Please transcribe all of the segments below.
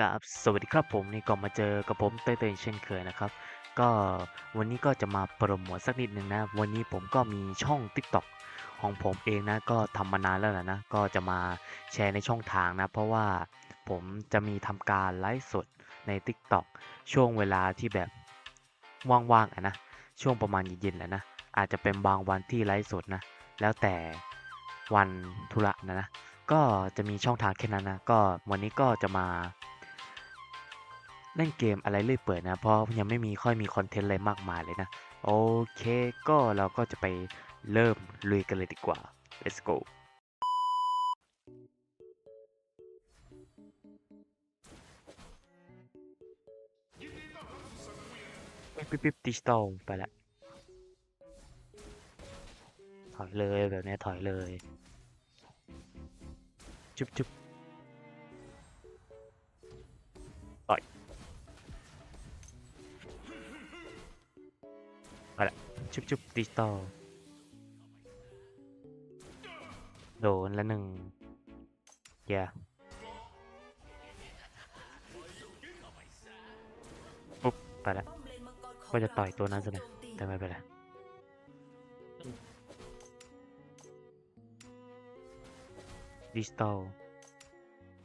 ครับสวัสดีครับผมนี่ก็มาเจอกับผมเต้ยๆเช่นเคยนะครับ ก็วันนี้ก็จะมาโปรโมทสักนิดหนึ่งนะ วันนี้ผมก็มีช่อง TikTok ของผมเองนะก็ทำมานานแล้วแหละนะ ก็จะมาแชร์ในช่องทางนะ เพราะว่าผมจะมีทำการไลฟ์สดใน TikTok ช่วงเวลาที่แบบว่างๆอะนะ ช่วงประมาณเย็นๆแหละนะ อาจจะเป็นบางวันที่ไลฟ์สดนะ แล้วแต่วันธุระนะนะ ก็จะมีช่องทางแค่นั้นนะ ก็วันนี้ก็จะมา เล่นเกมอะไรเรื่อยเปื่อยนะ เพราะยังไม่มีค่อยมีคอนเทนต์อะไรมากมายเลยนะ โอเคก็เราก็จะไปเริ่มลุยกันเลยดีกว่า let's go ปิ๊บปิ๊บติดิจิตอลไปละถอยเลยแบบนี้ถอยเลย จุ๊บจุ๊บ ไปละจุ๊บจุ๊บดิจิตอลโดนละหนึ่งอย่าปุ๊บไปละก็จะต่อยตัวนั้นซะหน่อยแต่ไม่เป็นไรดิจิตอล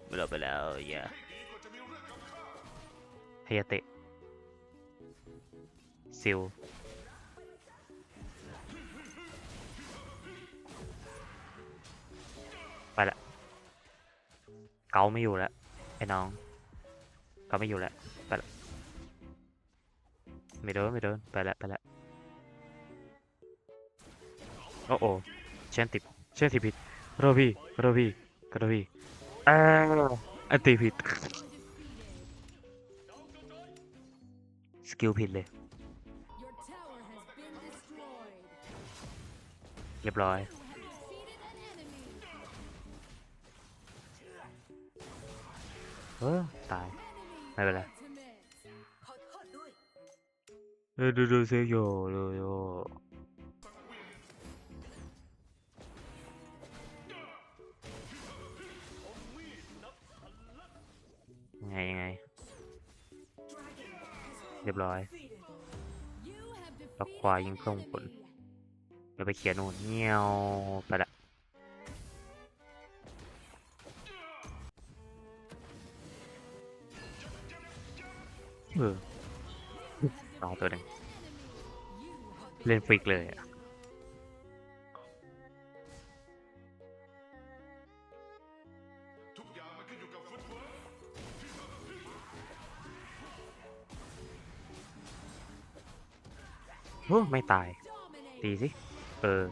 ไปแล้วไปแล้วอย่าเฮียเตะซิล ไปละ เกาไม่อยู่แล้วไอ้น้อง เกาไม่อยู่แล้วไปละ ไม่โดนไม่โดนไปละไปละโอ้โอเชนติดเชนติดผิดโรบี้โรบี้โรบี้อ้าอันตีผิด สกิลผิดเลย เรียบร้อย เออตาย Enemy ไม่เป็นไร ultimate. ขอโทษด้วยเออดูดูเซโยดูโยยังไงยังไง เรียบร้อย You have ล็อก defeated ควายยิง an ส่งผล enemy. เดี๋ยวไปเขียนนู่นเงี้ยวไปละ เออรอตัวหนึ่งเล่นฟริกเลยอะโอ้ไม่ตาย ตีสิ เออ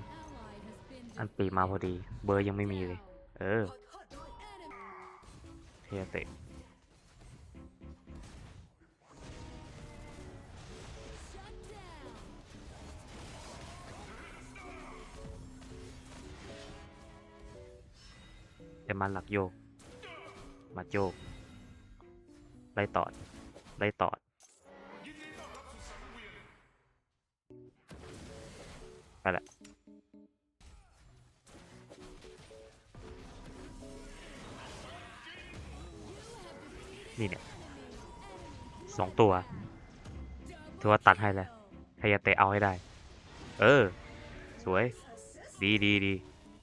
อันปีมาพอดี เบอร์ยังไม่มีเลย เออเทียเตะ เดี๋ยวมันหลักโยก มาโยก ไล่ตอด ไล่ตอด ไปละนี่เนี่ยสองตัว ถือว่าตัดให้แล้วพยายาเตะเอาให้ได้ เออ สวย ดีดีดี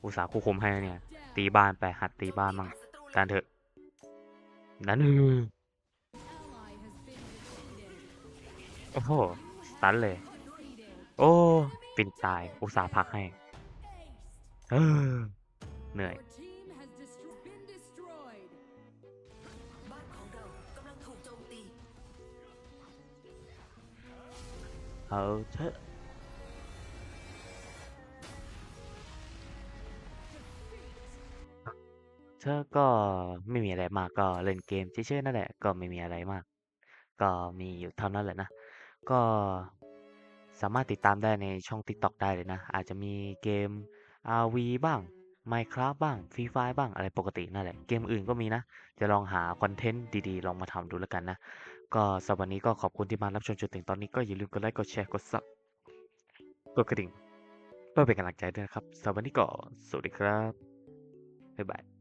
อุตสาห์ควบคุมให้เนี่ย ตีบ้านไปหัดตีบ้านมั่งกันเถอะ นั่นโอ้โหตันเลย โอ้ปินตาย อุตส่าห์พักให้เหนื่อยเอาเถอะ เธอก็ไม่มีอะไรมากก็เล่นเกมเฉยๆนั่นแหละ ก็ไม่มีอะไรมาก ก็มีอยู่เท่านั้นแหละนะ ก็สามารถติดตามได้ในช่อง TikTok ได้เลยนะ อาจจะมีเกม RV บ้าง Minecraft บ้าง Free Fire บ้างอะไรปกตินั่นแหละ เกมอื่นก็มีนะ จะลองหาคอนเทนต์ดีๆ ลองมาทำดูแล้วกันนะ ก็สำหรับวันนี้ก็ขอบคุณที่มารับชมจนถึงตอนนี้ก็อย่าลืมกดไลค์กดแชร์กด Sub กดกระดิ่งเพื่อเป็นกำลังใจด้วยนะครับสำหรับวันนี้ก็สวัสดีครับบ๊ายบาย